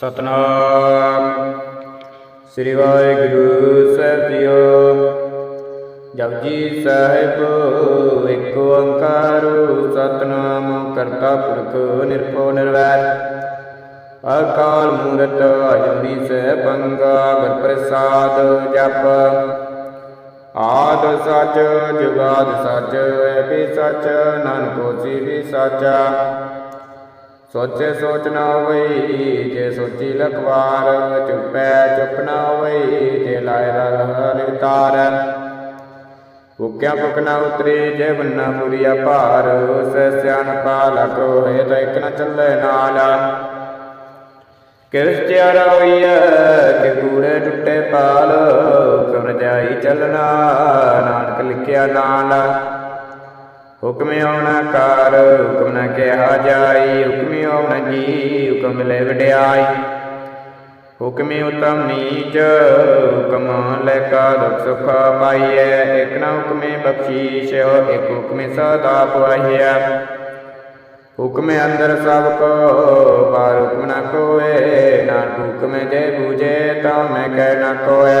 ਸਤਨਾਮ। ਸ੍ਰੀ ਵਾਹਿਗੁਰੂ ਸਾਹਿਬ ਜੀਓ। ਜਪਜੀ ਸਾਹਿਬ, ਇੱਕ ਓੰਕਾਰ, ਸਤਨਾਮ ਕਰਤਾ ਪੁਰਖ ਨਿਰਭਉ ਨਿਰਵੈਰ। ਅਕਾਲ ਮੂਰਤ ਅਜੂਨੀ ਸੈਭੰਗਾ ਗੁਰ ਪ੍ਰਸਾਦ ਜਪ। ਆਦ ਸਚ, ਜੁਗਾਦ ਸੱਚ ਐਪੀ ਸੱਚ, ਨਾਨਕ ਹੋਸੀ ਵੀ ਸਚਾ। ਸੋਚੇ ਸੋਚ ਨਾ ਹੋਈ, ਜੇ ਸੋਚੀ ਲਖਵਾਰ, ਚੁੱਪੈ ਚੁੱਪ ਨਾ ਹੋਈ, ਜੇ ਲਾਇ ਰਲ ਨਿਤਾਰ ਭੁੱਖਿਆ ਭੁੱਖ ਨਾ ਉਤਰੀ, ਜੇ ਬੰਨਾ ਪੁਰੀਆ ਭਾਰ ਸੈ ਸਿਆਣਪਾ ਲਖੋ ਹੈ ਤਾਂ ਇੱਕ ਨਾ ਚੱਲੇ ਨਾਲ। ਕਿਸ ਤਿਆਰਾ ਹੋਈਐ ਕਿ ਕੂੜੇ ਟੁੱਟੇ ਪਾਲ ਕਵਰ ਜਾਈ ਚੱਲਣਾ, ਨਾਨਕ ਲਿਖਿਆ ਨਾਲ। ਹੁਕਮ ਆਉਣਾ ਕਰ, ਹੁਕਮ ਨਾ ਕਿਹਾ ਜਾਈ, ਹੁਕਮ ਆਉਣਾ ਜੀ, ਹੁਕਮ ਲੈ ਵਡਿਆਈ। ਹੁਕਮ ਉਤਮ ਨੀਚ, ਹੁਕਮ ਲੈ ਕਾ ਦੁਖ ਸੁਖ ਪਾਈਐ। ਇਕ ਨਾ ਹੁਕਮੇ ਬਖਸ਼ੀਸ਼, ਇਕ ਹੁਕਮੇ ਸਦਾ ਪੁਆਹੀਐ। ਹੁਕਮ ਅੰਦਰ ਸਭ ਕੋ ਬਾਰ ਹੁਕਮ ਨਾ ਕੋਏ। ਨਾਨਕ ਹੁਕਮ ਜੇ ਬੂਝੇ ਤਾਂ ਮੈਂ ਕਹਿ ਨਾ ਕੋਏ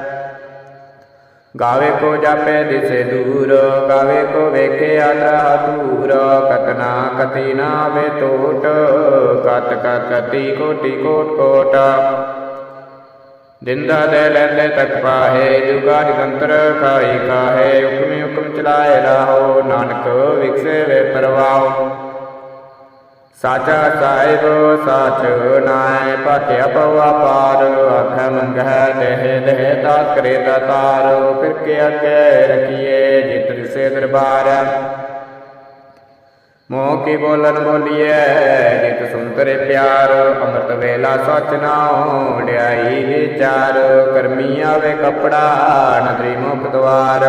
ਗਾਵੇ ਕੋ ਜਾਪੇ ਦਿਸੇ ਦੂਰ, ਗਾਵੇ ਕੋ ਵੇਖੇ ਆਤਰਾ ਦੂਰ। ਕਤਨਾ ਕਤੀ ਨਾ ਵੇ ਟੋਟ ਕਤ ਕਤੀ ਕੋਟੀ ਕੋਟ ਕੋਟ। ਜਿੰਦਾ ਦੇ ਲੈਂਦੇ ਤੱਕ ਪਾਹੇ, ਜੁਗਾ ਜੰਤਰ ਖਾਈ ਕਾਹੇ। ਹੁਕਮੀ ਹੁਕਮ ਚਲਾਏ ਰਾਹੋ ਨਾਨਕ ਵਿਕਸੇ ਵੇ ਪਰਵਾਓ ਸਾਚਾ ਸਾਹਿਬ, ਸਾਚ ਨਾਇ ਪਾਟਿਆ ਪਵਾ ਪਾਰ ਆਖੈ ਮੰਗਹਿ ਦੇਹ ਦੇਹ ਦਾਤ ਕਰੇ ਦਾਤਾਰ ਫਿਰ ਕੇ ਅੱਗੇ ਰਖੀਏ ਜਿਤ ਦਿਸੇ ਦਰਬਾਰ। ਮੋਹ ਕੀ ਬੋਲਨ ਬੋਲੀਐ, ਜਿਤ ਸੁੰਤਰੇ ਪਿਆਰ, ਅੰਮ੍ਰਿਤ ਵੇਲਾ ਸਚ ਨਾਉ ਵਡਿਆਈ ਵਿਚਾਰ, ਕਰਮੀ ਆਵੇ ਕਪੜਾ, ਨਦਰੀ ਮੁਖ ਦਵਾਰ।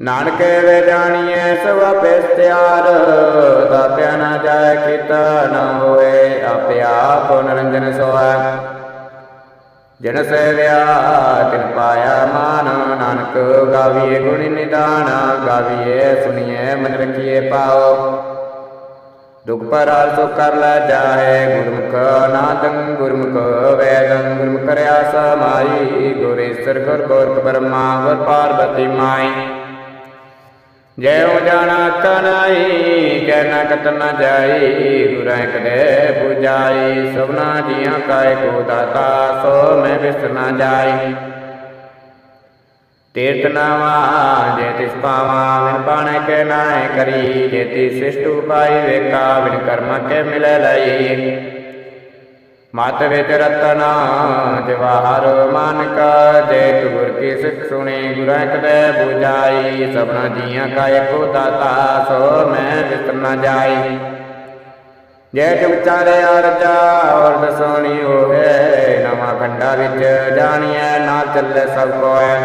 ਨਾਨਕੇ ਵੇ ਜਾਣੀਏ ਸਭ ਪਿਸਤਿਆਰ ਦਾਤਿਆ ਨਾ ਜਾਏ ਕੀਤਾ ਨਾ ਹੋਏ, ਆਪੇ ਆਪ ਨਰੰਜਨ ਸੋਐ ਜਨ ਸੇਵਿਆ, ਤਿਨ ਪਾਇਆ ਮਾਨ, ਨਾਨਕ ਗਾਵੀਏ ਗੁਣ ਨਿਦਾਨ ਗਾਵੀਏ ਸੁਣੀਏ ਮਨ ਰਖੀਏ ਪਾਓ ਦੁਖ ਪਰਾਲ ਸੋ ਕਰ ਲੈ ਜਾਏ ਗੁਰਮੁਖ ਨਾਦੰ ਗੁਰਮੁਖ ਵੇਦੰ, ਗੁਰਮੁਖ ਰਿਆ ਸਮਾਈ ਗੁਰੇਸ਼ਰ ਗੁਰ ਗੋਰਖ ਬਰਮਾ ਗੁਰ ਪਾਰਬਤੀ ਮਾਈ। ਜੈ ਹੋ ਜਾਣਾ ਕਨਾਈ ਕਹਿਣਾ ਕਤ ਨ ਜਾਈ, ਗੁਰਾਂ ਕਦੇ 부ਜਾਈ ਸਭਨਾ ਜੀਆਂ ਕਾਇ ਕੋ ਦਾਤਾ, ਸੋ ਮੈਂ ਵਿਸ ਨ ਜਾਈ। ਤੀਰਤ ਨਾਵਾ, ਜੇ ਤਿਸ ਪਾਵਾ ਵਿਨ ਪਾਣੇ ਕੇ ਨਾਏ ਕਰੀ, ਜੇ ਤੀ ਸਿਸ਼ਟੂ ਪਾਈ ਵੇਖਾ ਵਿਨ ਕਰਮ ਕੇ ਮਿਲੇ ਲਈ। ਮਤ ਵਿੱਚ ਰਤਨਾ ਜਵਾਹਰ ਮਾਨਕ, ਜੇ ਤੂ ਗੁਰ ਕੀ ਸਿੱਖ ਸੁਣੀ, ਗੁਰਾਂ ਕਦੇ 부ਜਾਈ ਸਭਨਾ ਜੀਆਂ ਕਾ ਏਕੋ ਦਾਤਾ ਸੋ ਮੈਂ ਵਿਸਰ ਨ ਜਾਈ। ਜੇ ਤੁ ਵਿਚਾਰੇ ਅਰਜਾ ਔਰ ਦਸੋਣੀ ਹੋਵੇ, ਨਵਾਂ ਕੰਡਾ ਵਿੱਚ ਜਾਣੀਐ, ਨਾ ਚੱਲੇ ਸਭ ਕੋਏ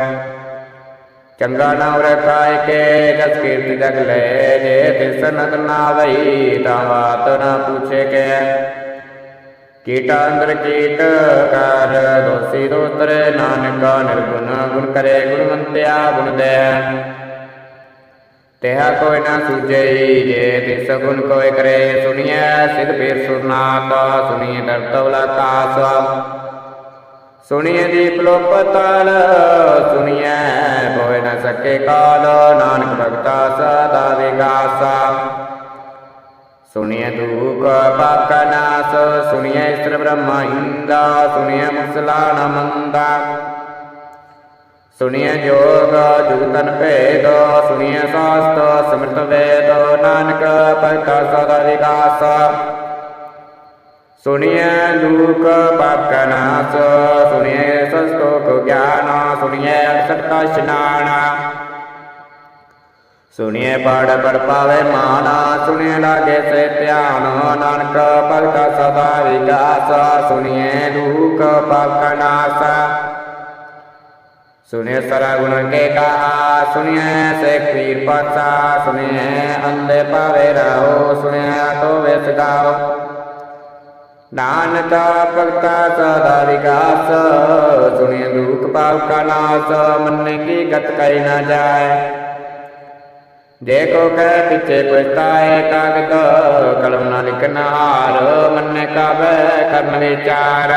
ਚੰਗਾ ਨਾ ਉਰੇ ਕਾਇ ਕੇ, ਜਸ ਕੀਰਤੀ ਜਗ ਲੈ, ਜੇ ਤਿਸ ਨਦ ਨਾ ਵਈ, ਤਾਂ ਬਾਤ ਨਾ ਪੁੱਛੇ ਕੇ। ਕੀਟਾ ਅੰਦਰ ਕੀਟ ਕਰ, ਦੋਸੀ ਦੋਤਰ ਨਾਨਕਾ ਨਿਰਗੁਣ, ਗੁਣ ਕਰੇ ਗੁਣਵੰਤਿਆ ਗੁਣ ਦੇ। ਤੇਹਾ ਕੋਈ ਨਾ ਸੁਝੇ ਜੇ ਤਿਸ ਗੁਣ ਕੋਈ ਕਰੇ, ਸੁਣੀਐ ਸਿਧ ਪੀਰ ਸੁਰਨਾਥ, ਸੁਣੀਐ ਦਰਤਵਲਾ ਕਾਸ ਸੁਣੀਐ ਦੀਪ ਲੋਪਤਲ ਸੁਣੀਐ ਹੋਇ ਨਾ ਸਕੇ ਕਾਲ, ਨਾਨਕ ਭਗਤਾ ਸਦਾ ਵਿਗਾਸਾ। ਸੁਣਿਐ ਦੁਖ ਪਾਪ ਨਾਸ, ਸੁਣੀਐ ਇਸਰ ਬ੍ਰਹਮਾ ਇੰਦਾ ਸੁਣੀਐ ਮੁਸਲਾ ਨ ਮੰਦਾ। ਸੁਣੀਐ ਜੋਗ ਜੁਗਤਨ ਭੇਦ, ਸੁਣਿਐ ਸਾਸਤ, ਸਮਰਤ ਵੇਦ, ਨਾਨਕ ਭਗਤਾ ਸਦਾ ਵਿਗਾਸ ਸੁਣੀਐ ਦੁਖ ਪਾਪ ਨਾਸ, ਸੁਣੀਐ ਗਿਆਨ, ਸੁਣੀਐ ਅਕਸਰ ਕਾ ਸੁਣੀਏ ਪੜ ਪੜ ਪਾਵੇ ਮਾਨਾ, ਸੁਣੀਏ ਲਾਗੇ ਸੇ ਧਿਆਨ, ਨਾਨਕ ਭਗਤਾ ਸਦਾ ਵਿਗਾਸ ਸੁਣੀਏ ਦੁਖ ਪਾਪ ਨਾਸ। ਸੁਨਿਆ ਸਰਾ ਗੁਣ ਕੇ ਕਹਾ ਸੁਨਿਆ ਸੇ ਪੀਰ ਪਾਸਾ ਸੁਨਿਆ ਅੰਦੇ ਪਾਵੇ ਰਾਹੋ ਸੁਨਿਆ ਤੋ ਵਿਸ ਗਾਓ ਨਾਨਕ ਭਗਤਾ ਸਦਾ ਵਿਗਾਸ ਸੁਨਿਆ ਦੁਖ ਪਾਪ ਕਾ ਨਾਸ, ਮੰਨੇ ਕੀ ਗਤ ਕੈ ਨਾ ਜਾਏ। ਜੇ ਕੋ ਕਹਿ ਪਿਛੇ ਪਛਤਾਏ ਕਾਗਦ ਕਲਮ ਨਾ ਲਿਖਨਾ ਹਾਰ ਮੰਨੇ ਕਾਬੈ ਕਰਨ ਵਿਚਾਰ।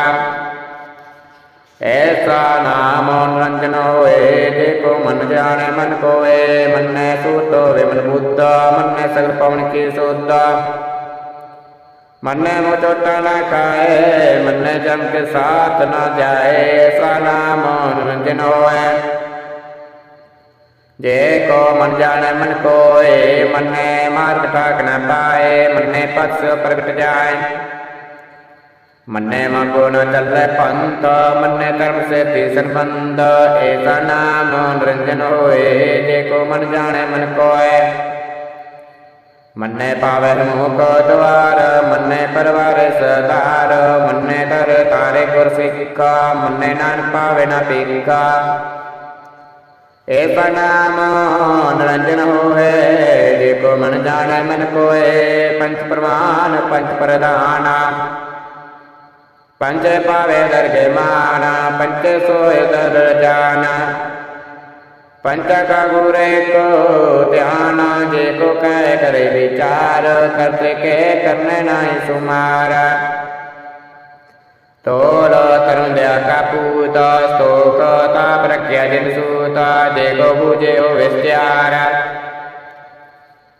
ਐਸਾ ਨਾਮ ਨਿਰੰਜਨ ਹੋਏ, ਜੇ ਕੋ ਮਨ ਜਾਣੇ, ਮਨ ਕੋਏ, ਮੰਨੈ ਸੂਤ ਹੋਵੇ ਮਨ ਬੁੱਧ, ਮੰਨੈ ਸਗਲ ਪਵਨ ਕੀ ਸੋਧ। ਮੰਨੈ ਮੋ ਚੋਟਾ ਨਾ ਖਾਏ ਮੰਨੇ ਜਮ ਕੇ ਸਾਥ ਨਾ ਜਾਏ, ਐਸਾ ਨਾਮ ਨਿਰੰਜਨ ਹੋਏ। ਜੇ ਕੋ ਮਨ ਜਾਣੈ ਮਨ ਕੋਏ, ਮੰਨੇ ਮਾਰਗ ਠਾਕ ਨ ਪਾਏ, ਮੰਨੇ ਪਛ ਪ੍ਰਗਟ ਜਾਏ। ਮੰਨੇ ਮਗੋ ਨ ਚੱਲੈ ਪੰਥ, ਮੰਨੇ ਧਰਮ ਸੇ ਤੀ ਸੰਬੰਧ ਏਸਾ ਨਾਮ ਨਿਰੰਜਨ ਹੋਏ, ਜੇ ਕੋ ਮਨ ਜਾਣੈ ਮਨ ਕੋਏ। ਮੰਨੇ ਪਾਵੈ ਮੋਹ ਕੋ ਦਵਾਰ, ਮੰਨੇ ਪਰਵਾਰ ਸਦਾਰ ਮੰਨੇ ਦਰ ਤਾਰੇ ਗੁਰ ਸਿੱਖਾ ਮੰਨੇ ਨਾਨ ਪਾਵੇ ਨਾ ਪੀਕਾ ਏਕ ਨਾਮ ਨਿਰੰਜਨ ਹੋਏ ਜੇ ਕੋ ਮਨ ਜਾਣੈ, ਮਨ ਕੋਏ ਪੰਚ ਪ੍ਰਮਾਨ ਪੰਚ ਪ੍ਰਧਾਨਾ ਪੰਜ ਪਾਵੇ ਦਰਗੇ ਮਾਨ ਪੰਚ ਸੋਏ ਦਰ ਜਾਨਾ। ਪੰਚ ਕਾ ਗੁਰੇ ਕੋ ਧਿਆਨ, ਜੇ ਕੋ ਕਹਿ ਕਰੇ ਵਿਚਾਰ, ਕਰਤੇ ਕੇ ਕਰਨੇ ਨਾਹੀ ਸੁਮਾਰਾ। ਤੋਲ ਤਰੁਣ ਦਿਆ ਕਾਪੂਤ ਸਤੋਕ ਤਾਪ ਰਖਿਆ ਜਿਨ ਸੂਤ ਜੇ ਕੋ ਬੂਝੇ ਹੋ ਵਿਸਤਿਆਰ।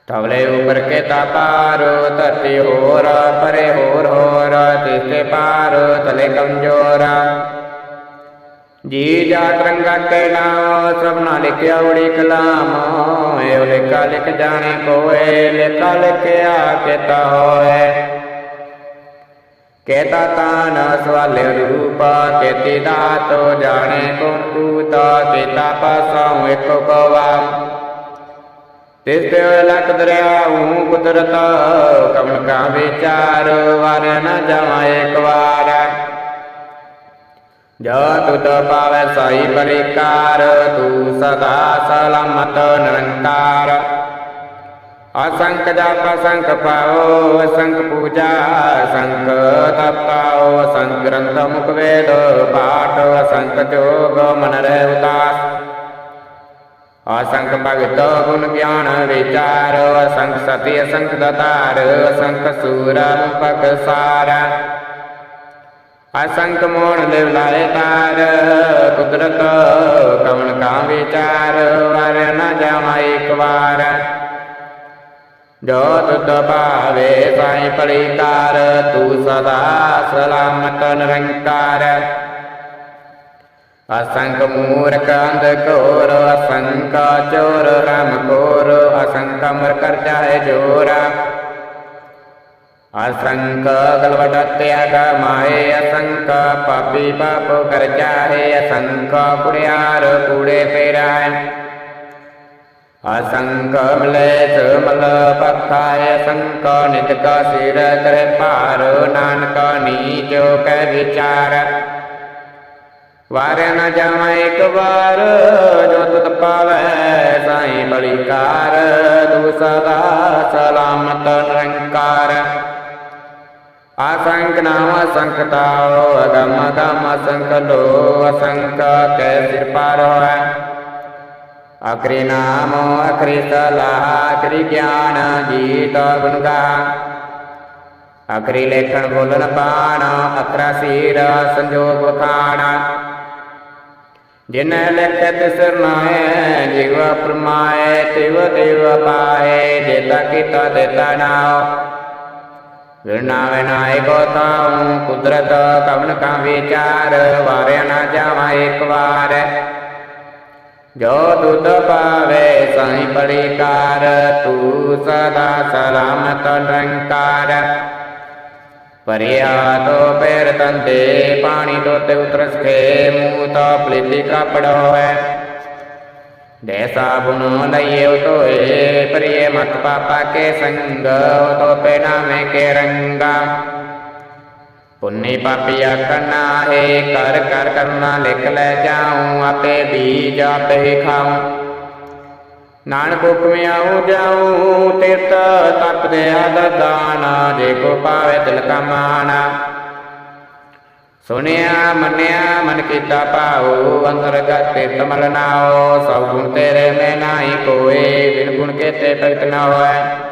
ਤਵਲੇ ਉਪਰ ਕੇ ਤਾਪਾਰ ਧਰਤੀ ਹੋਰ, ਪਰੇ ਹੋਰ ਹੋਰ, ਤਿਸਤੇ ਪਾਰ, ਤਲੇ ਕਮਜੋਰ। ਜੀ ਜਾ ਤਰੰਗਾ ਕੇ ਸਭਨਾ ਲਿਖਿਆ ਉੜੀ ਕਲਾਮ। ਏ ਲਿਖਾ ਲਿਖ ਜਾਣੇ ਕੋਏ, ਲਿਖਾ ਲਿਖਿਆ ਕਿਤਾ ਹੋਏ। ਕੇਤਾ ਤਾਨ ਸਵਾਲੇ ਰੂਪਾ ਕੇਤੀ ਦਾਤੋ ਜਾਣੇ ਕੋਣ ਕੂਤਾ ਕੇਤਾ ਪਾਸਾਉ ਇਕ ਕਵਾ ਤਿਸ ਤੇ ਲਖ ਦਰਿਆਉ ਕੁਦਰਤ ਕਮਨ ਕਾ ਵਿਚਾਰ ਵਾਰ ਨ ਜਾਵਾ ਇਕ ਵਾਰ। ਜੋ ਤੁਤ ਪਾਵੈ ਸਾਈ ਪਰਿਕਾਰ, ਤੂੰ ਸਦਾ ਸਲਾਮਤ ਨਿਰੰਕਾਰ ਅਸੰਖ ਜਪ, ਅਸੰਖ ਪਾਓ, ਅਸੰਖ ਪੂਜਾ, ਅਸੰਖ ਤਪਾਓ, ਅਸੰਖ ਗ੍ਰੰਥ ਮੁਖ ਵੇਦ, ਪਾਠ, ਅਸੰਖ ਜੋਗ, ਮਨ ਰਹਿ ਉਦਾਸ। ਅਸੰਖ ਭਗਤ, ਗੁਣ ਗਿਆਨ, ਵਿਚਾਰ, ਅਸੰਖ ਸਤੀ, ਅਸੰਖ ਦਤਾਰ, ਅਸੰਖ ਸੂਰ ਮੁਪਕ ਸਾਰ। ਅਸੰਖ ਮੋਣ ਲਿਵ ਲਾਏ ਤਾਰ, ਕੁਦਰਤ ਕਵਨ ਕਾ ਵਿਚਾਰ, ਵਰ ਨ ਜਾਵਾ ਜੋ ਤੁਧ ਭਾਵੇ ਸਾਈ ਪਰਿਕਾਰ ਤੂੰ ਸਦਾ ਸਲਾਮਤ ਨਿਰੰਕਾਰ। ਅਸੰਖ ਮੂਰਖ ਅੰਧ ਘੋਰ, ਅਸੰਖ ਚੋਰ, ਰਾਮ ਕੋਰ ਅਸੰਖ ਅਮਰ ਕਰ ਜਾਏ ਜੋਰਾ। ਅਸੰਖ ਗਲਵਟ ਤਿਆਗ ਮਾਏ ਅਸੰਖ ਪਾਪੀ ਪਾਪ ਕਰ ਜਾਏ, ਅਸੰਖ ਕੁੜਿਆਰ ਕੂੜੇ ਫੇਰਾਏ ਅਸੰਖ ਮਲੇਸ ਮਲ ਪਖਾਇ ਅਸੰਖ ਨਿਤ ਸਿਰ ਕਰੇ ਭਾਰ ਨਾਨਕ ਨੀਚੋ ਕੈ ਵਿਚਾਰ। ਵਾਰਿਆ ਨ ਇੱਕ ਵਾਰ, ਜੋ ਤਤ ਪਾਵੈ ਸਾਈ ਬਲਿਕਾਰ। ਤੂੰ ਸਦਾ ਸਲਾਮਤ ਨਿਰੰਕਾਰ। ਅਸੰਖ ਨਾਮ ਅਸੰਖ ਤਾਉ ਅਗਮ ਅਗਮ ਅਸ਼ੰਕ ਲੋ ਅਸੰਖ ਕੈ ਸਿਰ ਪਾਰ ਹੋਇ ਅਕਰੀ ਨਾਮ ਅਕਰੀ ਸਲਾਹ ਅਕਰੀ ਗਿਆਨ ਜੀਤ ਗੁਣ ਗਾ। ਅਕਰੀ ਲੇਖਣ ਬੋਲਨ ਬਾਣ, ਅਕਰਾ ਸੀਰ ਸੰਜੋਗ ਵਖਾਣਾ ਜਿਨ ਲਿਖਿ ਤਿਸ ਨਾਏ ਜਿਵ ਪ੍ਰਮਾਏ ਤਿਵ ਤਿਵ ਪਾਏ, ਜੇਤਾ ਕੀਤਾ ਦੇਤਾ ਨਾਉ। ਵਿਰਨਾਵੇ ਨਾਏ ਕੋ ਤਾਉ ਕੁਦਰਤ ਕਵਨ ਕਾ ਵਿਚਾਰ, ਵਾਰਿਆ ਨਾ ਜਾਵਾ ਇੱਕ ਵਾਰ। ਜੋ ਦੁੱਧ ਪਾਵੇ ਸਾਈ ਪਰਿਕਾਰ ਤੂੰ ਸਦਾ ਸਲਾਮਤ ਨਿਰੰਕਾਰ ਪਰਿਆ ਤੋ ਪੈਰ ਤੰਦੇ, ਪਾਣੀ ਦੋਤੇ ਉਤਰ ਸਖੇ ਮੂੰਹ ਤਾ ਪਲੀਤੀ ਕਾਪੜ ਹੋਏ ਦੇ ਸਾਬੁਨ ਲਈਏ ਉਤੋਏ ਪਰਿਏ ਮਤ ਪਾਪਾ ਕੇ ਸੰਗ ਉਤੋ ਪੇ ਨਾਮੇ ਕੇ ਰੰਗਾ। ਪੁੰਨੀ ਪਾਪੀ ਆਖਣਾ ਹੈ ਕਰ ਕਰ ਕਰਨਾ ਲਿਖ ਲੈ ਜਾਉ, ਆਪੇ ਬੀਜ ਆਪੇ ਖਾਉ। ਨਾਨਕ ਹੁਕਮ ਆਉ ਜਾਉ ਤਿਰਤ ਤਪ ਦੇ ਆਦ ਜੇ ਕੋ ਪਾਵੇ ਦਿਲ ਕਾ ਮਾਨਾ ਸੁਨਿਆ ਮੰਨਿਆ, ਮਨ ਕੀਤਾ ਭਾਉ ਅੰਤਰਗਤ ਤਿਰਤ ਮਲ ਨਾਉ, ਸਭ ਗੁਣ ਤੇਰੇ ਮੈਂ ਨਾਹੀ ਕੋਏ, ਬਿਨ ਗੁਣ ਕੇਤੇ ਭਗਤ ਨਾ ਹੋਏ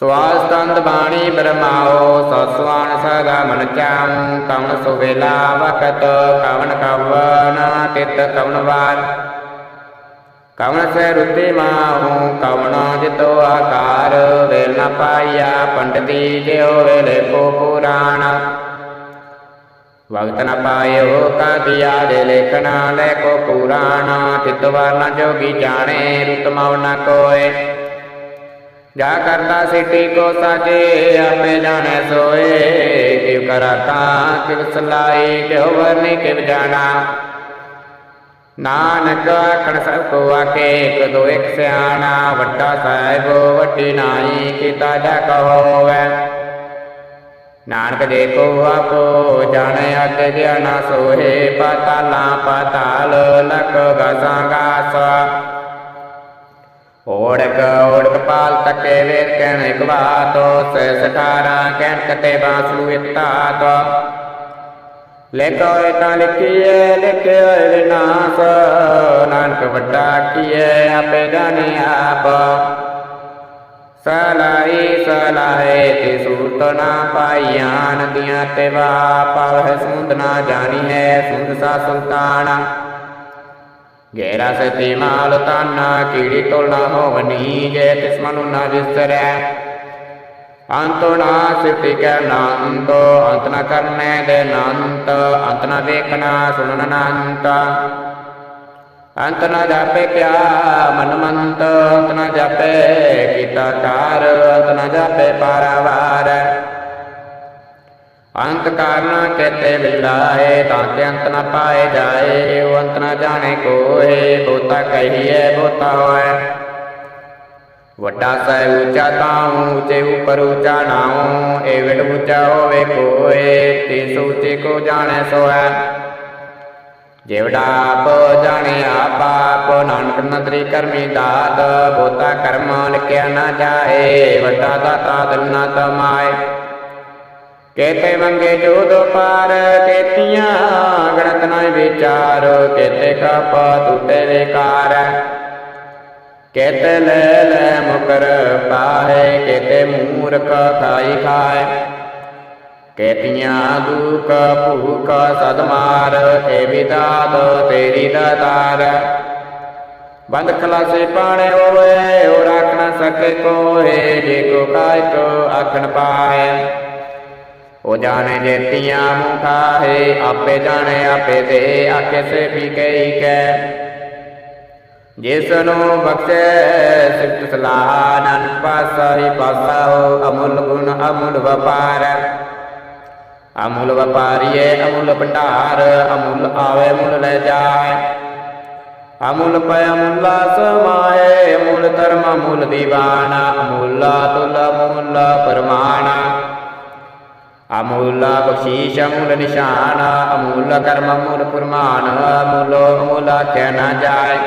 ਸਵਾਸ ਬਾਣੀ ਬਰਮਾਓ ਸਸਵਾਨ ਸਦਾ ਮਨ ਚਾਉ ਕਵਨ ਸੁਵੇਲਾ ਵਕਤ ਕਵਨ ਕਵਨ ਤਿਤ ਕਵਨ ਵਾਰ। ਕਵਨ ਸੇ ਰੁੱਤੀ ਮਾਹੂ ਕਵਨ ਜਿਤੋ ਆਕਾਰ, ਵੇਲ ਨ ਪਾਈਆ, ਪੰਡਤੀ ਜਿਉ ਵੇਲੇ ਕੋ ਪੁਰਾਣ। ਵਕਤ ਨ ਪਾਇਓ ਕਾਦੀਆ ਦੇ ਲੇਖਣਾ ਲੈ ਕੋ ਪੁਰਾਣ, ਤਿਤ ਵਰਨ ਜੋਗੀ ਜਾਣੇ, ਰੁਤ ਨ ਕੋਏ। ਜਾ ਕਰਤਾ ਸਿੱਟੀ ਕੋ ਸਾਜੇ, ਆਪੇ ਜਾਣੈ ਸੋਏ। ਕਿਵ ਕਰਾਤਾ, ਕਿਵ ਸਲਾਈ ਕਿਵ ਵਰਨੀ, ਕਿਵ ਜਾਣਾ। ਨਾਨਕ ਆਖਣ ਸਭ ਕੋ ਆਕੇ ਇੱਕ ਦੋ ਇੱਕ ਸਿਆਣਾ ਵੱਡਾ ਸਾਹਿਬ, ਵੱਡੀ ਨਾਈ, ਕੀਤਾ ਜਾ ਕਹੋਵੈ ਨਾਨਕ ਜੇ ਕੋ ਆਪੋ, ਜਾਣੈ ਅੱਗੇ ਗਿਆਨਾ ਸੋਹੇ, ਪਾਤਾਲਾ ਪਾਤਾਲ, ਲਖ ਗਾਸਾਂ ਗਾਸ। ਓੜਕ ਓੜਕ ਪਾਲ ਤਕੇ ਵੇਰ ਕਹਿਣ ਇੱਕ ਬਾਤੋ ਸੇ ਸਠਾਰਾ ਕਹਿਣ ਕਤੇ ਬਾਸੂ ਇਤਾਤ ਲਿਖੋ ਇਤਾ ਲਿਖੀਏ, ਲਿਖਿਓ ਵਿਨਾਸ਼, ਨਾਨਕ ਵੱਡਾ ਕੀਏ, ਆਪੇ ਜਾਣੇ ਆਪ। ਸਲਾਈ ਸਲਾਹੇ ਤੇ ਸੂਰਤ ਨਾ ਪਾਈਆਂ, ਨਦੀਆਂ ਤੇ ਵਾ ਪਾਵਹਿ ਸਮੁੰਦ ਨਾ ਜਾਣੀ ਹੈ, ਸੁੰਦ ਸਾ ਸੁਲਤਾਨਾ। ਗੇਰਾ ਸਤੀ ਮਾਲ ਤਾਨਾ, ਕੀੜੀ ਤੋਲ ਹੋਵਨੀ, ਜੇ ਤਿਸ ਮਨੁ ਨਾ ਵਿਸਰੈ। ਅੰਤ ਨਾ ਸਿਫਤੀ ਕੈ ਨਾਨਤ ਅੰਤ ਨ ਕਰਨੇ ਦੇ ਨਾਨਤ ਅੰਤ ਨ ਵੇਖਣਾ ਸੁਣਨ ਨਾਨਤ ਅੰਤ ਨ ਜਾਪੇ ਪਿਆ ਮਨ ਮੰਤ, ਅੰਤ ਨ ਜਾਪੇ ਕੀਤਾ ਕਾਰ ਅੰਤ ਨ ਜਾਪੇ ਪਾਰਾਵਾਰ। ਅੰਤ ਕਾਰਨ ਕਹਤੇ ਬਿਲਾਏ ਤਾਂ ਤੇ ਅੰਤ ਨ ਪਾਏ ਜਾਏ ਉਹ ਅੰਤ ਨ ਜਾਣੇ ਕੋਏ ਬੋਤਾ ਕਹੀਏ ਬੋਤਾ ਹੋਏ। ਵੱਡਾ ਸਹਿ ਉੱਚਾ ਤਾਉ ਉੱਚੇ ਉਪਰ ਉੱਚਾ ਨਾਉ ਏ ਵਿਡ ਉੱਚਾ ਹੋਵੇ ਕੋਏ, ਤਿਸ ਉੱਚੇ ਕੋ ਜਾਣੈ ਸੋਐ ਜਿਵੜਾ ਆਪ ਜਾਣੇ ਆਪ ਆਪ ਨਾਨਕ ਨਦਰੀ ਕਰਮੀ ਦਾਤ ਬੋਤਾ ਕਰਮ ਲਿਖਿਆ ਨਾ ਜਾਏ, ਵੱਡਾ ਦਾਤਾ ਦਿਲ ਤਮਾਏ ਕੇਤੇ ਮੰਗੇ ਜੋਦ ਪਾਰ ਕੇਤੀਆਂ ਗਣਤ ਨਾ ਵਿਚਾਰ ਕੇਤੇ ਕਪ ਤੁਟੇ ਵਿਕਾਰ। ਕੇਤੇ ਲੈ ਲੈ ਮੁਕਰ ਪਾਹੇ ਕੇਤੇ ਮੂਰਖ ਖਾਈ ਖਾਏ। ਕੇਤੀਆਂ ਦੁਖ ਭੂਖ ਸਦ ਮਾਰ, ਏ ਵਿਦਾਤ ਤੇਰੀ ਦਾਤਾਰ ਬੰਦ ਖਲਾਸੇ ਪਾਣੇ ਹੋਵੇ, ਉਹ ਰੱਖ ਨਾ ਸਕੇ ਕੋਏ ਜੇ ਕੋ ਕਾਇ ਕੋ ਆਖਣ ਪਾਏ। ਉਹ ਜਾਣੇ ਜੇਤੀਆਂ ਮੁਖਾਏ ਆਪੇ ਜਾਣੇ ਆਪੇ ਦੇ ਆਕੇ ਸੇ ਵੀ ਕਈ ਕੈ। ਜਿਸ ਨੂੰ ਬਖਸ਼ੇ ਸਿਫਤ ਸਲਾਹ, ਨਾਨਕ ਪਾਸਾ ਹੀ ਪਾਸਾ ਹੋ ਅਮੁੱਲ ਗੁਣ ਅਮੁੱਲ ਵਪਾਰ। ਅਮੁੱਲ ਵਪਾਰੀਏ, ਅਮੁੱਲ ਭੰਡਾਰ, ਅਮੁੱਲ ਆਵੇ ਮੁੱਲ ਲੈ ਜਾਏ। ਅਮੁੱਲ ਪੈ ਅਮੁੱਲਾ ਸਮਾਏ ਅਮੁੱਲ ਧਰਮ ਅਮੁੱਲ ਦੀਵਾਨਾ, ਅਮੁੱਲਾ ਤੁਲ ਅਮੁੱਲ ਪਰਮਾਣਾ ਅਮੁੱਲਾ ਬਖਸ਼ੀਸ਼ ਅਮੁੱਲ ਨਿਸ਼ਾਨ ਅਮੁੱਲ ਕਰਮ ਅਮੁੱਲ ਫਰਮਾਨ ਅਮੁੱਲ ਅਮੁੱਲ ਆਖਿਆ ਨਾ ਜਾਏ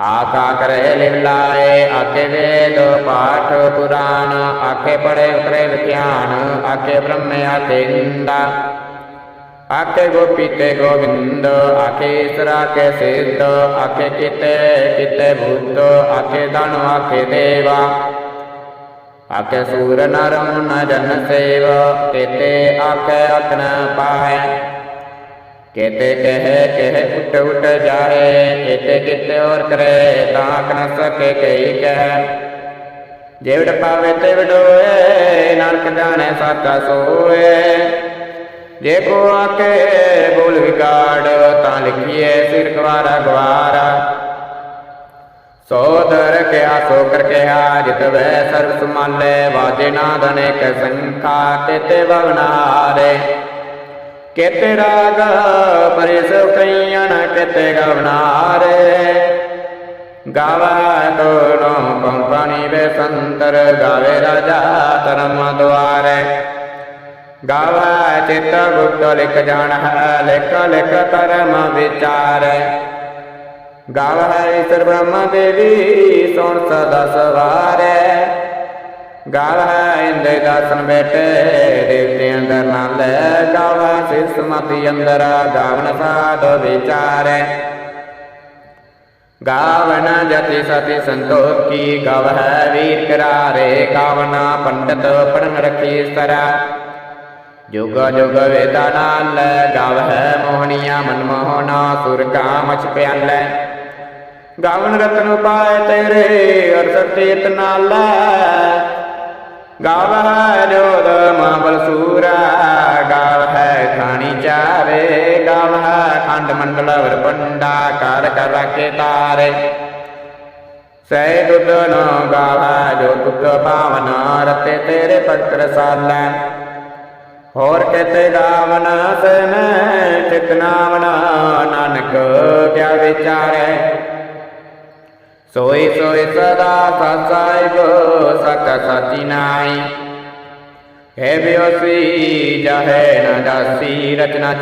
ਆਕਾ ਕਰੇ ਲਿਵਲਾਏ ਆਕੇ ਵੇਦ ਪਾਠ ਪੁਰਾਣ ਆਕੇ ਪੜੇ ਉਤਰੇ ਵਿਖਿਆਨ ਆਕੇ ਬ੍ਰਹਮ ਆਕੇ ਇੰਦਾ ਆਕੇ ਗੋਪੀਤੇ ਗੋਵਿੰਦ ਆਕੇ ਈਸਰਾ ਕੇ ਸਿੱਧ ਆਕੇ ਕਿਤੇ ਕਿਤੇ ਭੂਤ ਆਕੇ ਦਾਨ ਆਕੇ ਦੇਵਾ ਆਕੇ ਸੂਰ ਨਰ ਨ ਜਨ ਸੇਵ, ਕੇਤੇ ਆਕੇ ਅਕਨ ਪਾਹੈ। ਕੇਤੇ ਕਹੇ ਕਹੇ ਉਟ ਉਟ ਜਾਏ ਕੇਤੇ ਕਿਤੇ ਔਰ ਕਰੇ ਤਾਂ ਨ ਸਕੇ ਕਈ ਕਹਿ। ਜੇਵੜ ਪਾਵੇ ਤੇ ਵਡੋਏ, ਨਾਨਕ ਜਾਣੇ ਸਾਕਾ ਸੋਏ। ਜੇ ਕੋ ਆਕੇ ਬੋਲ ਵਿਗਾੜ, ਤਾਂ ਲਿਖੀਏ ਸਿਰ ਗਵਾਰਾ ਗਵਾਰਾ। ਸੋਦਰ ਕਿਆ ਸੋ ਕਰ ਕਿਆ, ਜਿਤ ਵੈ ਸਰਬ ਸਮਾਲੇ ਵਾਜੇ ਨਾਦ ਅਨੇਕ ਸੰਖਾ, ਤੇਤੇ ਬਵਨਾਰੇ ਕੇਤੇ ਰਾਗ ਪਰਿਸ ਕਈਆਂ ਕੇਤੇ ਗਵਨਾਰੇ ਗਾਵਾ ਤੋਨੋ ਕੰਪਨੀ ਵੇ ਸੰਤਰ, ਗਾਵੇ ਰਾਜਾ ਧਰਮ ਦੁਆਰੇ। ਗਾਵੈ ਚਿਤ ਗੁਪਤ ਲਿਖ ਜਾਣ ਹੈ, ਲਿਖ ਲਿਖ ਧਰਮ ਵਿਚਾਰੈ। ਗਾਵੈ ਈਸ਼ਰ ਬ੍ਰਹਮ ਦੇਵੀ, ਸੁਣ ਸਦਾ ਸਵਾਰੈ। ਗਾਵੈ ਇੰਦੇ ਦਾਸਨ ਬੈਠੇ ਦੇਵਤੇ ਅੰਦਰ ਨਾਲ ਗਾਵੈ ਸਿਸ ਮਤੀ ਅੰਦਰ ਗਾਵਨ ਸਾਧ ਵਿਚਾਰੈ। ਗਾਵਨ ਜਤੀ ਸਤੀ ਸੰਤੋਖੀ, ਗਵਹਿ ਵੀਰ ਕਰਾਰੇ ਗਾਵਨਾ ਪੰਡਤ ਪੜਨ ਰਖੀ ਸਰਾ। ਜੁਗ ਜੁਗ ਵੇਦਾ ਨਾਲ ਗਾਵਹਿ ਮੋਹਣੀਆਂ ਮਨ ਮੋਹਨਾ ਸੁਰ ਕਾਮ ਛ ਪਿਆਲੈ। ਗਾਵਨ ਰਤਨ ਪਾਏ ਤੇਰੇ ਅਰ ਸਤਿਤ ਨਾਲ। ਗਾਵਹਿ ਜੋਦ ਮਹਾਬਲ ਸੂਰਾ, ਗਾਵਹਿ ਖਾਣੀ ਚਾਰੇ। ਗਾਵਹਿ ਖੰਡ ਮੰਡਲ ਵਰ ਕਰ ਕਰ ਰਾਖੇ ਤਾਰੇ। ਸੈ ਦੁੱਧ ਨ ਗਾਵੈ ਜੋ ਤੁਤ ਪਾਵਨ ਰਤੇ ਤੇਰੇ ਭਗਤ ਰਸਾਲੈ ਹੋਰ ਕਿਤੇ ਗਾਵਨ ਸਨ ਚਿਤ ਨਾਵਨ ਨਾਨਕ ਕਿਆ ਵਿਚਾਰੇ ਸੋਈ ਸੋਈ ਸਦਾ ਰਚਨਾ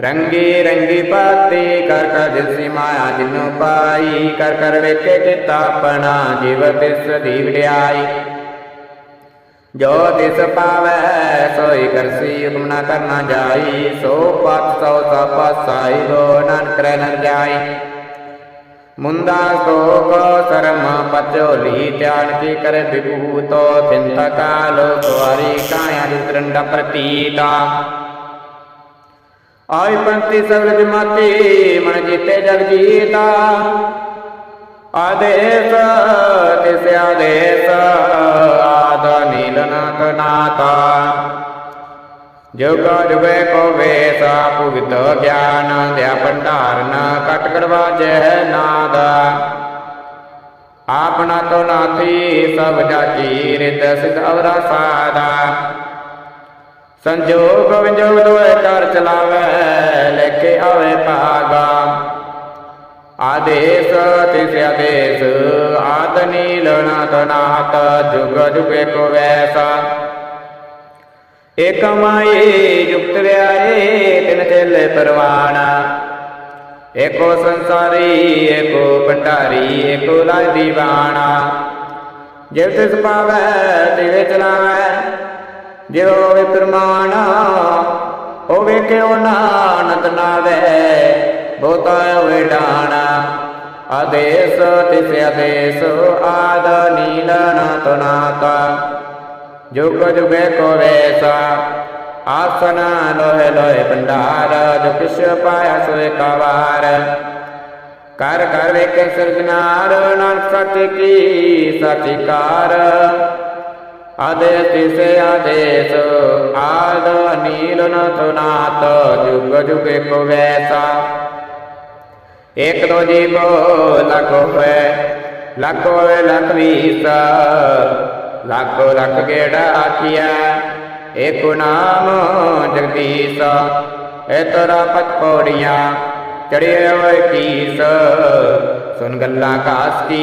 ਰੰਗੀ ਰੰਗੀ ਪਾਤੀ, ਕਰ ਕਰ ਦਿਸੀ ਮਾਇਆ ਜਿਨੂ ਪਾਈ। ਕਰ ਕਰ ਵੇਖੇ ਕੀਤਾ ਆਪਣਾ, ਜੀਵ ਤਿਸ ਦੀ ਵਡਿਆਈ। ਜੋ ਤਿਸ ਪਾਵੈ, ਸੋਈ ਕਰਸੀ ਹੁਕਮ ਨਾ ਕਰਨਾ ਜਾਈ। ਸੋ ਪਤ ਸੋ ਸਪ ਸਾਈ ਲੋ ਨਾਨਕ ਰਹਿ ਨ ਜਾਈ। ਮੁੰਦਾ ਸੋਕ ਸਰਮ ਪਚੋਲੀ ਧਿਆਨ ਕੀ ਕਰੇ ਵਿਭੂਤੋ ਚਿੰਤ ਕਾਲ ਸਵਾਰੀ ਕਾਇਆ ਦੁਤਰੰਡ ਪ੍ਰਤੀਤਾ ਆਈ ਪੰਕਤੀ ਸਬਲ ਜਮਾਤੀ ਮਨ ਜੀਤੇ ਜਗ ਜੀਤਾ। ਆਦੇਸ, ਤਿਸ ਆਦੇਸ ਜੁਗ ਜੁਗੇ ਕੋ ਵੇਸ ਪੁਗਤ ਗਿਆਨ ਦਿਆ ਭੰਡਾਰਨ ਕਟ ਕਰਵਾਜੈ ਨਾਦ। ਆਪਣਾ ਤੋ ਨਾਥੀ, ਸਭ ਜਾਜੀ ਰਿਤ ਸਿਧ ਅਵਰਾ ਸਾਦਾ। ਸੰਜੋਗ ਵਿਜੋਗ ਦੋਏ ਕਰ ਚਲਾਵੇ ਲੈਕੇ ਆਵੇ ਭਾਗਾ। ਆਦੇਸ, ਤਿਸ ਆਦੇਸ, ਆਦ ਨੀਲ ਨਾਥ ਨਾਥ ਜੁਗ ਜੁਗੇ ਕੋ ਵੈਸਾ। ਏਕ ਮਾਏ ਜੁਗਤ ਵਿਆਏ ਤਿਨ ਚੇਲੇ ਪਰਵਾਣਾ। ਏਕੋ ਸੰਸਾਰੀ ਏਕੋ ਭੰਡਾਰੀ ਏਕੋ ਲਾਇ ਦੀਵਾਨਾ ਜਿਵ ਤਿਸ ਪਾਵੈ ਤਿਵੇ ਚਲਾਵੈ, ਜਿਉ ਹੋਵੇ ਪ੍ਰਮਾਣਾ ਹੋਵੇ ਕਿਉ ਨਾਨਤ ਨਾਵੇ, ਬਹੁਤਾ ਹੋਵੇ ਡਾਣਾ। ਆਦੇਸ, ਤਿਸ ਆਦੇਸ, ਆਦ ਨੀਲ ਨਾਥ ਨਾਥ ਜੁਗ ਜੁਗੇ ਕੋ ਵੇਸਾ ਆਸਨ ਲੋਹੇ ਲੋਹੇ ਭੰਡਾਰ, ਜੋ ਕਿਛ ਪਾਇਆ ਸੋਏ ਕਵਾਰ। ਕਰ ਕਰ ਵੇਖੇ ਸਿਰਜਨਾਰ, ਨਾਨਕ ਸੱਚ ਕੀ ਸੱਚੀ ਆਦੇਸ ਤਿਸੇ ਆਦੇਸ ਆਦ ਨੀਲ ਨਥ ਨਾਥ ਜੁਗ ਜੁਗੇ ਕੋ ਵੈਸਾ। ਏਕ ਦੋ ਜੀਵੋ ਲਖ ਹੋਏ ਲਖ ਹੋਏ ਲਖ ਵੀਸ ਲੱਖ ਲੱਖ ਗੇੜਾ ਆਖਿਆ ਏਕੋ ਨਾਮ ਜਗਦੀਸ਼ ਏ ਤਰਾ ਪਤ ਪੌੜੀਆਂ ਚੜਿਆ ਹੋਏ ਕੀਸ। ਸੁਨ ਗੱਲਾਂ ਕਾਸ ਕੀ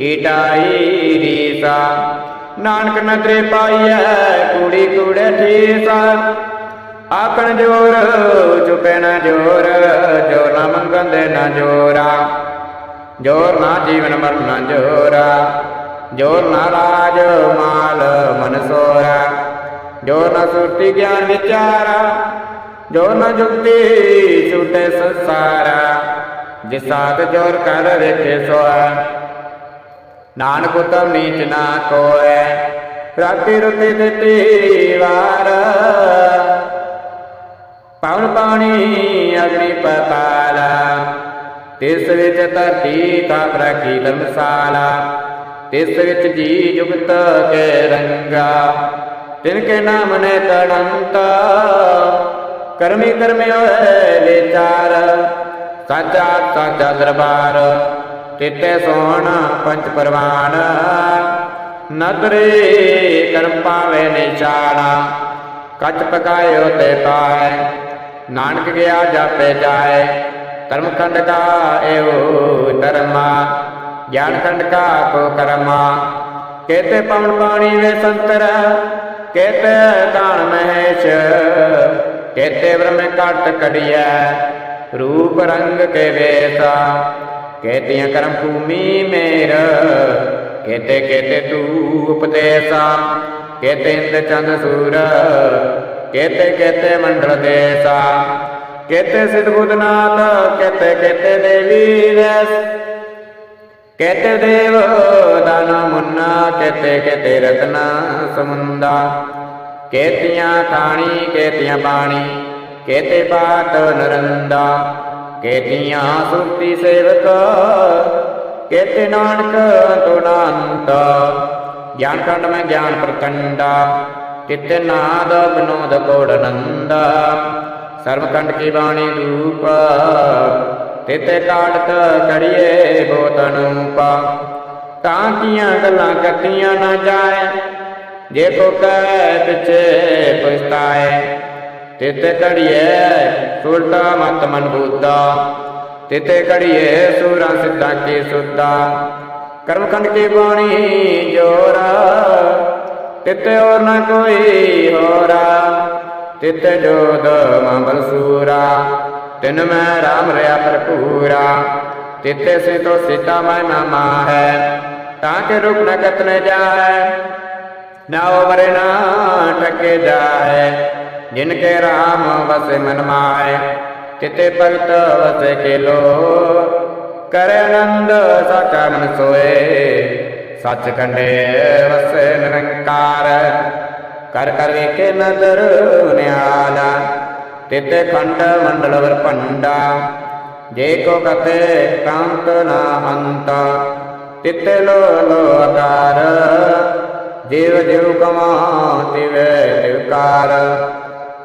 ਈਟਾਈ ਰੀਸਾ। ਨਾਨਕ ਨਦਰੇ ਪਾਈਐ ਕੂੜੀ ਕੂੜੇ ਠੀਸਾ। ਆਖਣ ਜੋਰ, ਚੁਪੇ ਨਾ ਜੋਰ ਜੋ ਨਾ ਮੰਗਣ ਦੇ ਨਾ ਜੋਰਾ। ਜੋਰ ਨਾ ਜੀਵਨ ਮਰਨ ਜੋਰਾ। ਨਾ ਰਾਜ ਮਾਲ ਮਨ ਸੋਰਾ ਜੋਰ ਨਾ ਸੁਰਤੀ ਗਿਆਨ ਵਿਚਾਰਾ ਜੋਰ ਨਾ ਜੁਗਤੀ ਛੂਟੇ ਸੰਸਾਰਾ ਜਿਸਾਤ ਜੋਰ ਕਰ ਵੇਖੇ ਸੋਆ। ਨਾਨਕ ਉਤਮ ਨੀਚ ਨਾ ਕੋਏ ਰਾਤੀ ਰੁਤੀ ਦਿੱਤੀ ਵਾਰ। ਪਵਨ ਪਾਣੀ ਅਗਨੀ ਪਤਾਲਾ, ਤਿਸ ਵਿੱਚ ਧਰਤੀ ਤਾਪ ਰੱਖੀ ਧਰਮਸਾਲਾ ਤਿਸ ਵਿੱਚ ਜੀ ਜੁਗਤ ਕੇ ਰੰਗਾ। ਤਿਨ ਕੇ ਨਾਮ ਨੇ ਤੜੰਤ। ਕਰਮੀ ਕਰਮੀ ਹੋਏ ਵਿਚਾਰ। ਸਾਚਾ ਸਾਚਾ ਦਰਬਾਰ। ਤਿਤੇ ਸੋਹਣ ਪੰਚ ਪਰਵਾਨ। ਨਦਰੇ ਕਰਮ ਪਾਵੇ ਨਿਸ਼ਾਨਾ। ਕੱਚ ਪਕਾਇਓ ਤੇ ਪਾਏ। ਨਾਨਕ ਗਿਆ ਜਾਪੇ ਜਾਏ। ਧਰਮਖੰਡ ਖੰਡ ਕਾ ਇਹੋ ਧਰਮਾ ਗਿਆਨ ਖੰਡ ਕਾ ਕੋ ਕਰਮਾ। ਕੇਤੇ ਪਵਨ ਪਾਣੀ ਵੇ ਸੰਤਰ ਕੇਤੇ ਕਾਣ ਮਹੇਸ਼ ਕੇਤੇ ਬ੍ਰਹਮ ਘਟ ਕੜੀਐ ਰੂਪ ਰੰਗ ਕੇ ਵੇਸਾ। ਕੇਤੀਆਂ ਕਰਮ ਭੂਮੀ ਮੇਰ ਕੇਤੇ ਕੇਤੇ ਤੂ ਉਪਦੇਸਾ ਕੇਤੇ ਇੰਦ ਚੰਦ ਸੂਰ ਕੇਤੇ ਕੇਤੇ ਮੰਡਲ ਦੇਸਾ। ਕੇਤੇ ਸਿਧ ਬੁੱਧਨਾਥ ਕੇਤੇ ਕੇਤੇ ਦੇਵੀ ਰਸ। ਕੇਤੇ ਦੇਵ ਦਾਨ ਮੁੰਨਾ ਕਿਤੇ ਕਿਤੇ ਰਤਨਾ ਸਮੁੰਦਾ। ਕੇਤੀਆਂ ਖਾਣੀ ਕੇਤੀਆਂ ਬਾਣੀ ਕੇਤੇ ਬਾਤ ਨਰੰਦਾ। ਕੇਤੀਆਂ ਸੁਰਤੀ ਸੇਵਕ ਕੇਤੇ ਨਾਨਕ ਤੁਨਾੰਤ ਗਿਆਨ ਕੰਡ ਮੈਂ ਗਿਆਨ ਪ੍ਰਕੰਡਾ, ਕਿਤੇ ਨਾਦ ਬਨੋਦ ਕੋੜ ਨੰਦਾ ਸਰਬ ਕੰਡ ਕੀ ਬਾਣੀ ਰੂਪ ਤਿਤੇ ਕਾੜਤ ਕੜੀਏ ਬੋਤ ਪਾ। ਤਾਂ ਕੀਆਂ ਗੱਲਾਂ ਕੱਟੀਆਂ ਨਾ ਜਾਏ, ਜੇ ਕੋ ਕਹਿ ਪਿਛੇ ਪਛਤਾਏ। ਤਿਤੇ ਕੜੀਏ ਸੁਰਤਾ ਮਤ ਮਨ ਬੁੱਧਾ ਤਿਤੇ ਕੜੀਏ ਸੂਰਾ ਸਿੱਧਾ ਕੀ ਸੁੱਧਾ। ਕਰਮ ਕੰਡ ਕੀ ਬਾਣੀ ਜੋਰਾ, ਤਿਤੇ ਹੋਰ ਨਾ ਕੋਈ ਹੋਰਾ, ਤਿਤੇ ਜੋਦ ਮੰਬਲ ਸੂਰਾ। ਤਿਨ ਮੈਂ ਰਾਮ ਰਿਆ ਭਰਪੂਰਾ ਤਿਤੇ ਸੇ ਤੋ ਸੀਤਾ ਮੈਂ ਨਾਮਾ ਹੈ, ਤਾਂ ਕੇ ਰੂਪ ਨ ਕਤਨ ਜਾਏ ਨਾ ਉਮਰੇ ਨਾ ਟਕੇ ਜਾਏ ਜਿਨ ਕੇ ਰਾਮ ਵਸੇ ਮਨ ਮਾਏ ਤਿਤੇ ਭਗਤ ਵਸੇ ਕੇ ਲੋ ਕਰੇ ਆਨੰਦ ਸਾਚਾ ਮਨ ਸੋਏ, ਸੱਚ ਕੰਡੇ ਵਸੇ ਨਿਰੰਕਾਰ, ਕਰ ਕਰ ਵੇਖੇ ਨਦਰ ਨਿਆਲਾ ਤਿਤੇ ਖੰਡ ਮੰਡਲਵਰ ਭੰਡਾ। ਜੇ ਕੋ ਕਤੇ ਕਾਂਤ ਨਾ ਅੰਤ ਤਿਤੇ ਲੋ ਲੋ ਆਕਾਰ ਜੀਵ ਜਿਉ ਕਮਾ ਤਿਵੇ ਤਿਵਕਾਰ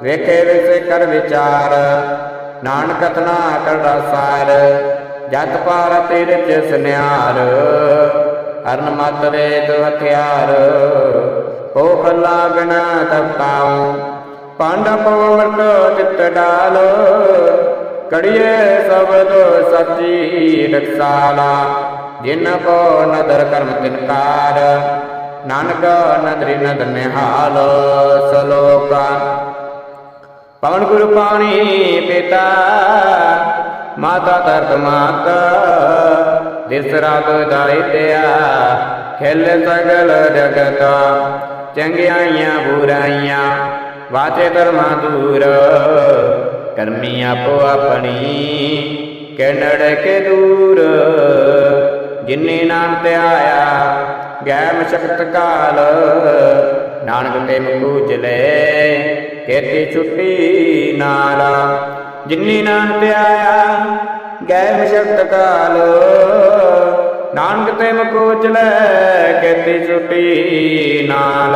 ਵੇਖੇ ਵਿਸੇ ਕਰ ਵਿਚਾਰ, ਨਾਨਕ ਤਨਾ ਕਰਦਾ ਸਾਰ। ਜਤ ਪਾਰ ਤੇਰੇ ਚ ਸੁਨਿਆਰ, ਹਰਨ ਮਤ ਵੇਦ ਹਥਿਆਰ। ਕੋਖ ਬਿਨਾ ਤਪਤਾਉ ਪਾਂਡਾ ਪਵਰਤ ਚਿਤ ਡਾਲ, ਕੜੀਏ ਸਬਦ ਸੱਚੀ ਰਖਸਾਲਾ। ਜਿਨ ਕੋ ਨਦਰ ਕਰਮ ਤਿਨਕਾਰ ਨਾਨਕ ਨਦਰੀ ਨਦ ਨਿਹਾਲ ਸਲੋਕਾ। ਪਵਨ ਗੁਰੂ ਪਾਣੀ ਪਿਤਾ, ਮਾਤਾ ਤਰਤ ਮਾਤਾ ਦਿਸ ਰਾਗ ਦਾਇਤਿਆ ਖੇਲ ਸਗਲ ਜਗਤ। ਚੰਗਿਆਈਆਂ ਬੁਰਾਈਆਂ ਵਾਚੇ ਧਰਮਾ ਦੂਰ। ਕਰਮੀ ਆਪੋ ਆਪਣੀ ਕਿਨੜ ਕੇ ਦੂਰ। ਜਿਨੇ ਨਾਮ ਤੇ ਆਇਆ ਗੈ ਮਸ਼ਕਤ ਕਾਲ। ਨਾਨਕ ਤੇ ਮੁਕੂਜਲੇ ਕੇਤੀ ਛੁੱਟੀ ਨਾਲ। ਜਿਨੀ ਨਾਮ ਤੇ ਆਇਆ ਗੈ ਮਸ਼ਕਤ ਕਾਲ। ਨਾਨਕ ਤੇ ਮੁਕੂਜਲੇ ਕੇਤੀ ਛੁੱਟੀ ਨਾਲ।